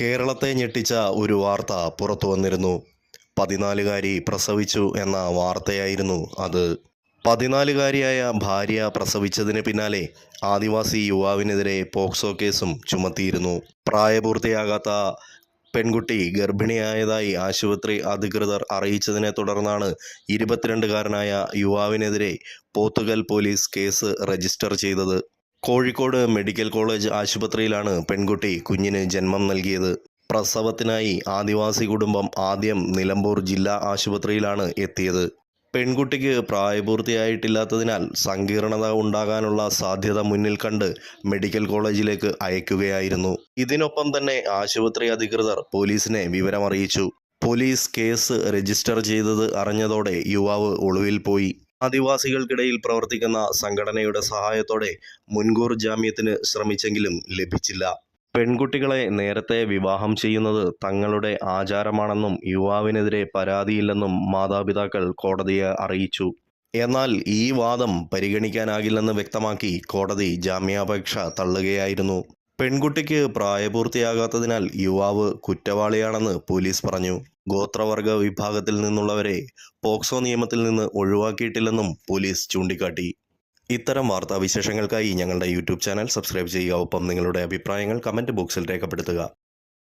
കേരളത്തെ ഞെട്ടിച്ച ഒരു വാർത്ത പുറത്തു വന്നിരുന്നു. പതിനാലുകാരി പ്രസവിച്ചു എന്ന വാർത്തയായിരുന്നു അത്. പതിനാലുകാരിയായ ഭാര്യ പ്രസവിച്ചതിന് പിന്നാലെ ആദിവാസി യുവാവിനെതിരെ പോക്സോ കേസും ചുമത്തിയിരുന്നു. പ്രായപൂർത്തിയാകാത്ത പെൺകുട്ടി ഗർഭിണിയായതായി ആശുപത്രി അധികൃതർ അറിയിച്ചതിനെ തുടർന്നാണ് ഇരുപത്തിരണ്ടുകാരനായ യുവാവിനെതിരെ പോത്തുകൽ പോലീസ് കേസ് രജിസ്റ്റർ ചെയ്തത്. കോഴിക്കോട് മെഡിക്കൽ കോളേജ് ആശുപത്രിയിലാണ് പെൺകുട്ടി കുഞ്ഞിന് ജന്മം നൽകിയത്. പ്രസവത്തിനായി ആദിവാസി കുടുംബം ആദ്യം നിലമ്പൂർ ജില്ലാ ആശുപത്രിയിലാണ് എത്തിയത്. പെൺകുട്ടിക്ക് പ്രായപൂർത്തിയായിട്ടില്ലാത്തതിനാൽ സങ്കീർണത ഉണ്ടാകാനുള്ള സാധ്യത മുന്നിൽ കണ്ട് മെഡിക്കൽ കോളേജിലേക്ക് അയക്കുകയായിരുന്നു. ഇതിനൊപ്പം തന്നെ ആശുപത്രി അധികൃതർ പോലീസിനെ വിവരമറിയിച്ചു. പോലീസ് കേസ് രജിസ്റ്റർ ചെയ്തത് അറിഞ്ഞതോടെ യുവാവ് ഒളിവിൽ പോയി. ആദിവാസികൾക്കിടയിൽ പ്രവർത്തിക്കുന്ന സംഘടനയുടെ സഹായത്തോടെ മുൻകൂർ ജാമ്യത്തിന് ശ്രമിച്ചെങ്കിലും ലഭിച്ചില്ല. പെൺകുട്ടികളെ നേരത്തെ വിവാഹം ചെയ്യുന്നത് തങ്ങളുടെ ആചാരമാണെന്നും യുവാവിനെതിരെ പരാതിയില്ലെന്നും മാതാപിതാക്കൾ കോടതിയെ അറിയിച്ചു. എന്നാൽ ഈ വാദം പരിഗണിക്കാനാകില്ലെന്ന് വ്യക്തമാക്കി കോടതി ജാമ്യാപേക്ഷ തള്ളുകയായിരുന്നു. പെൺകുട്ടിക്ക് പ്രായപൂർത്തിയാകാത്തതിനാൽ യുവാവ് കുറ്റവാളിയാണെന്ന് പോലീസ് പറഞ്ഞു. ഗോത്രവർഗ വിഭാഗത്തിൽ നിന്നുള്ളവരെ പോക്സോ നിയമത്തിൽ നിന്ന് ഒഴിവാക്കിയിട്ടില്ലെന്നും പോലീസ് ചൂണ്ടിക്കാട്ടി. ഇത്തരം വാർത്താവിശേഷങ്ങൾക്കായി ഞങ്ങളുടെ യൂട്യൂബ് ചാനൽ സബ്സ്ക്രൈബ് ചെയ്യുക. ഒപ്പം നിങ്ങളുടെ അഭിപ്രായങ്ങൾ കമന്റ് ബോക്സിൽ രേഖപ്പെടുത്തുക.